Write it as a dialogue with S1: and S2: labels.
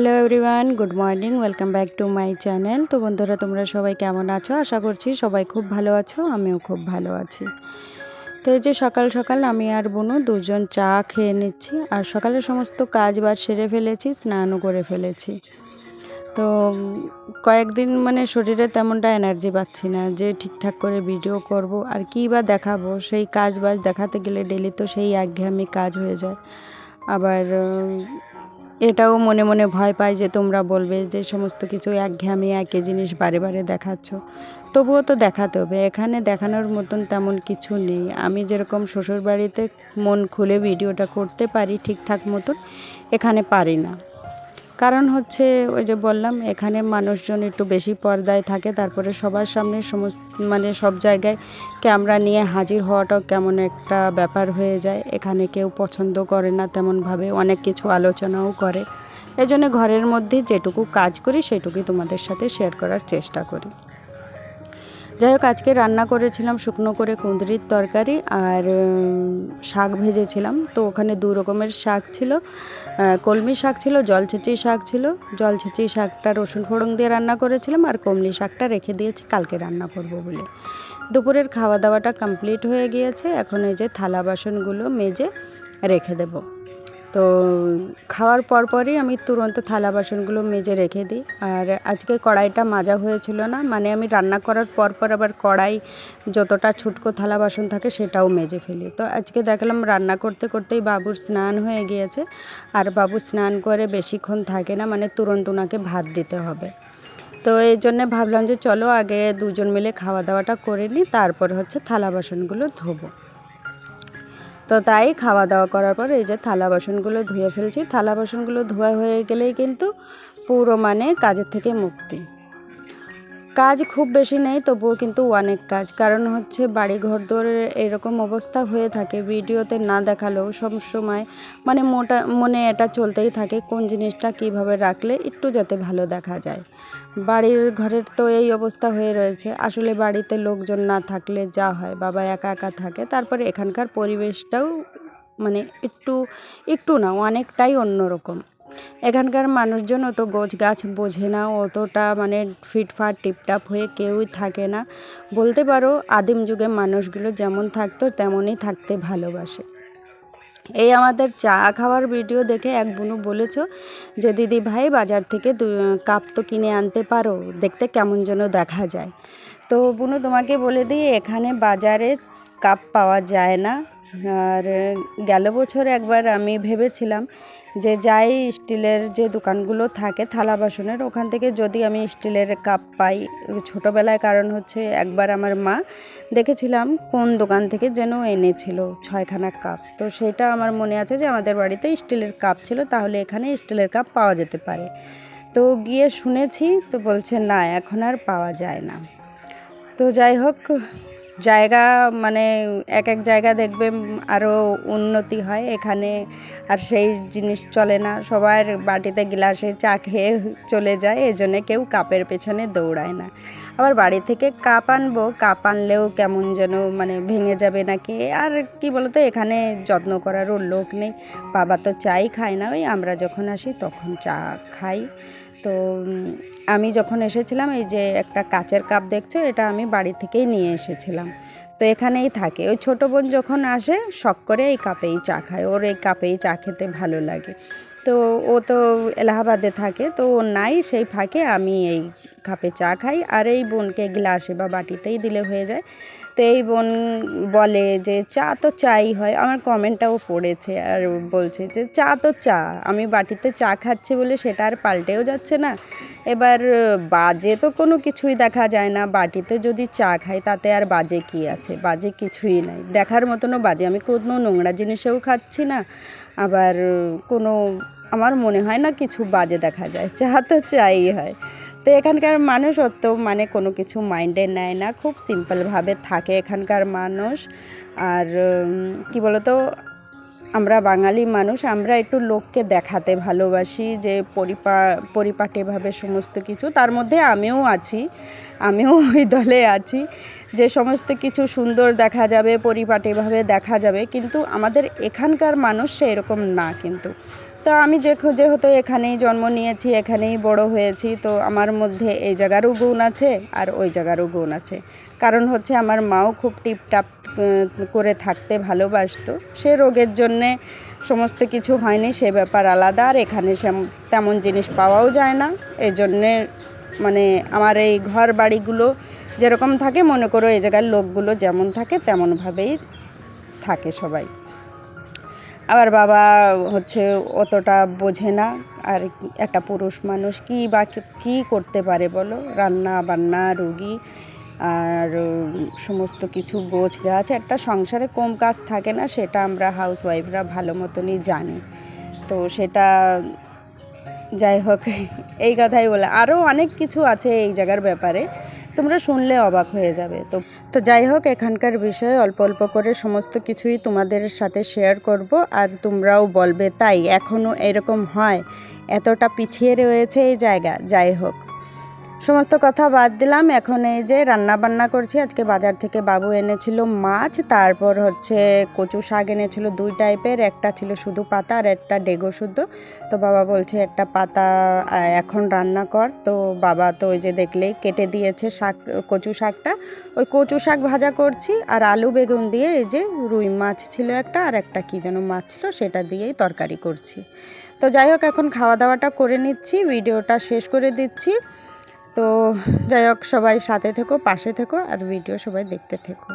S1: Hello everyone good morning welcome back to my channel তো বন্ধুরা, তোমরা সবাই কেমন আছো? আশা করছি সবাই খুব ভালো আছো, আমিও খুব ভালো আছি। তো এই যে সকাল সকাল আমি আর বোনু দুজন চা খেয়ে নিচ্ছি, আর সকালের সমস্ত কাজ বাজ সেরে ফেলেছি, স্নানও করে ফেলেছি। তো কয়েকদিন মানে শরীরে তেমনটা এনার্জি পাচ্ছি না, যে ঠিকঠাক করে ভিডিও করব আর কী বা দেখাবো। সেই কাজ বাজ দেখাতে গেলে ডেলি তো সেই একঘেয়েমি কাজ হয়ে যায়। আবার এটাও মনে মনে ভয় পায় যে তোমরা বলবে যে সমস্ত কিছু এক একঘেয়েমি, একই জিনিস বারে বারে দেখাচ্ছ। তবুও তো দেখাতে হবে। এখানে দেখানোর মতন তেমন কিছু নেই। আমি যেরকম শ্বশুরবাড়িতে মন খুলে ভিডিওটা করতে পারি ঠিকঠাক মতন, এখানে পারি না। কারণ হচ্ছে ওই যে বললাম, এখানে মানুষজন একটু বেশি পর্দায় থাকে, তারপরে সবার সামনে সমস্ত মানে সব জায়গায় ক্যামেরা নিয়ে হাজির হওয়াটাও কেমন একটা ব্যাপার হয়ে যায়। এখানে কেউ পছন্দ করে না তেমনভাবে, অনেক কিছু আলোচনাও করে। এজন্য জন্য ঘরের মধ্যে যেটুকু কাজ করি, সেটুকুই তোমাদের সাথে শেয়ার করার চেষ্টা করি। যাই হোক, আজকে রান্না করেছিলাম শুকনো করে কুঁদরির তরকারি আর শাক ভেজেছিলাম। তো ওখানে দু রকমের শাক ছিল। কলমি শাক ছিল, জলছেঁচি শাক ছিল। জলছেঁচি শাকটা রসুন ফোড়ন দিয়ে রান্না করেছিলাম আর কমলি শাকটা রেখে দিয়েছি, কালকে রান্না করব বলে। দুপুরের খাওয়া দাওয়াটা কমপ্লিট হয়ে গিয়েছে। এখন এই যে থালা বাসনগুলো মেজে রেখে দেবো। তো খাওয়ার পরপরই আমি তুরন্ত থালা বাসনগুলো মেজে রেখে দিই। আর আজকে কড়াইটা মাজা হয়েছিল না মানে আমি রান্না করার পর পর আবার কড়াই যতটা ছুটকো থালা বাসন থাকে সেটাও মেজে ফেলি। তো আজকে দেখলাম রান্না করতে করতেই বাবুর স্নান হয়ে গিয়েছে, আর বাবু স্নান করে বেশিক্ষণ থাকে না মানে তুরন্ত ওনাকে ভাত দিতে হবে। তো এই জন্যে ভাবলাম যে চলো আগে দুজন মিলে খাওয়া দাওয়াটা করে নিই, তারপর হচ্ছে থালা বাসনগুলো ধোবো। তো তাই খাওয়া দাওয়া করার পর এই যে থালা বাসনগুলো ধুয়ে ফেলছি। থালা বাসনগুলো ধোয়া হয়ে গেলেই কিন্তু পুরো মানে কাজের থেকে মুক্তি। কাজ খুব বেশি নেই, তবুও কিন্তু অনেক কাজ। কারণ হচ্ছে বাড়ি ঘর দৌড়ের এরকম অবস্থা হয়ে থাকে, ভিডিওতে না দেখালেও সব সময় মানে মোটা, মনে এটা চলতেই থাকে কোন জিনিসটা কীভাবে রাখলে একটু যাতে ভালো দেখা যায়। বাড়ির ঘরের তো এই অবস্থা হয়ে রয়েছে। আসলে বাড়িতে লোকজন না থাকলে যা হয়, বাবা একা একা থাকে। তারপরে এখানকার পরিবেশটাও মানে একটু একটু না, অনেকটাই অন্যরকম। এখানকার মানুষজন অত গোছ গাছ বোঝে না, অতটা মানে ফিটফাট, টিপটাপ হয়ে কেউই থাকে না। বলতে পারো, আদিম যুগে মানুষগুলো যেমন থাকতো, তেমনই থাকতে ভালোবাসে। এই আমাদের চা খাওয়ার ভিডিও দেখে এক বুনু বলেছ যে, দিদি ভাই, বাজার থেকে কাপ তো কিনে আনতে পারো, দেখতে কেমন যেন দেখা যায়। তো বুনু তোমাকে বলে দিই, এখানে বাজারে কাপ পাওয়া যায় না। আর গেল বছর একবার আমি ভেবেছিলাম যে যাই স্টিলের যে দোকানগুলো থাকে থালা বাসনের, ওখান থেকে যদি আমি স্টিলের কাপ পাই ছোটোবেলায়, কারণ হচ্ছে একবার আমার মা দেখেছিলাম কোন দোকান থেকে যেন এনেছিল ছয়খানা কাপ। তো সেটা আমার মনে আছে যে আমাদের বাড়িতে স্টিলের কাপ ছিল, তাহলে এখানে স্টিলের কাপ পাওয়া যেতে পারে। তো গিয়ে শুনেছি, তো বলছে না, এখন আর পাওয়া যায় না। তো যাই হোক জায়গা মানে এক এক জায়গা দেখবে আরও উন্নতি হয় এখানে, আর সেই জিনিস চলে না। সবার বাটিতে গ্লাসে চা খেয়ে চলে যায় এই জন্যে কেউ কাপের পেছনে দৌড়ায় না। আবার বাড়ি থেকে কাপ আনব, কাপ আনলেও কেমন যেন মানে ভেঙে যাবে নাকি? আর কি বলতো, এখানে যত্ন করারও লোক নেই। বাবা তো চাই খায় না, ওই আমরা যখন আসি তখন চা খাই। তো আমি যখন এসেছিলাম, এই যে একটা কাচের কাপ দেখছ, এটা আমি বাড়ি থেকেই নিয়ে এসেছিলাম। তো এখানেই থাকে। ওই ছোটো বোন যখন আসে, শখ করে এই কাপেই চা খায়। ওর এই কাপেই চা খেতে ভালো লাগে। তো ও তো এলাহাবাদে থাকে, তো ও নাই, সেই ফাঁকে আমি এই কাপে চা খাই। আর এই বোনকে গ্লাসে বা বাটিতেই দিলে হয়ে যায়। তো এই বোন বলে যে, চা তো চাই হয়। আমার কমেন্টটাও পড়েছে আর বলছে যে, চা তো চা। আমি বাটিতে চা খাচ্ছি বলে সেটা আর পাল্টেও যাচ্ছে না। এবার বাজে তো কোনো কিছুই দেখা যায় না। বাটিতে যদি চা খাই, তাতে আর বাজে কি আছে? বাজে কিছুই নাই। দেখার মতনও বাজে। আমি কোনো নোংরা জিনিসেও খাচ্ছি না। আবার কোনো, আমার মনে হয় না কিছু বাজে দেখা যায়। চা তো চাই হয়। তো এখানকার মানুষ অত মানে কোনো কিছু মাইন্ডে নেয় না, খুব সিম্পলভাবে থাকে এখানকার মানুষ। আর কি বলতো, আমরা বাঙালি মানুষ, আমরা একটু লোককে দেখাতে ভালোবাসি যে পরিপা, পরিপাটিভাবে সমস্ত কিছু। তার মধ্যে আমিও আছি, আমিও ওই দলে আছি। যে সমস্ত কিছু সুন্দর দেখা যাবে, পরিপাটিভাবে দেখা যাবে, কিন্তু আমাদের এখানকার মানুষ সেরকম না কিন্তু। তো আমি যে যেহেতু এখানেই জন্ম নিয়েছি, এখানেই বড় হয়েছি, তো আমার মধ্যে এই জায়গারও গুণ আছে আর ওই জায়গারও গুণ আছে। কারণ হচ্ছে আমার মাও খুব টিপটাপ করে থাকতে ভালোবাসতো। সে রোগের জন্যে সমস্ত কিছু হয়নি, সে ব্যাপার আলাদা আর এখানে তেমন জিনিস পাওয়াও যায় না। এই জন্যে মানে আমার এই ঘর বাড়িগুলো যেরকম থাকে, মনে করো এই জায়গার লোকগুলো যেমন থাকে, তেমনভাবেই থাকে সবাই। আবার বাবা হচ্ছে অতটা বোঝে না, আর একটা পুরুষ মানুষ কী বা কী করতে পারে বলো? রান্না বান্না, রুগী, আর সমস্ত কিছু গোছ গাছ, একটা সংসারে কম কাজ থাকে না, সেটা আমরা হাউস ওয়াইফরা ভালো মতনই জানি। তো সেটা যাই হোক, এই কথাই বলে। আরও অনেক কিছু আছে এই জায়গার ব্যাপারে। তোমরা শুনলে অবাক হয়ে যাবে। তো তো যাই হোক, এখানকার বিষয়ে অল্প অল্প করে সমস্ত কিছুই তোমাদের সাথে শেয়ার করব, আর তোমরাও বলবে, তাই এখনও এরকম হয়? এতটা পিছিয়ে রয়েছে এই জায়গা, যাই হোক। সমস্ত কথা বাদ দিলাম। এখন এই যে রান্না বান্না করছি। আজকে বাজার থেকে বাবু এনেছিল মাছ, তারপর হচ্ছে কচু শাক এনেছিল দুই টাইপের। একটা ছিল শুধু পাতা আর একটা ডেগো শুদ্ধ। তো বাবা বলছে, একটা পাতা এখন রান্না কর। তো বাবা তো ওই যে দেখলেই কেটে দিয়েছে শাক, কচু শাকটা। ওই কচু শাক ভাজা করছি আর আলু বেগুন দিয়ে এই যে রুই মাছ ছিল একটা আর একটা কী যেন মাছ ছিল, সেটা দিয়েই তরকারি করছি। তো যাই হোক, এখন খাওয়া দাওয়াটা করে নিচ্ছি। ভিডিওটা শেষ করে দিচ্ছি। তো যাই হোক সবাই সাথে থেকো পাশে থেকো আর ভিডিও সবাই দেখতে থেকো।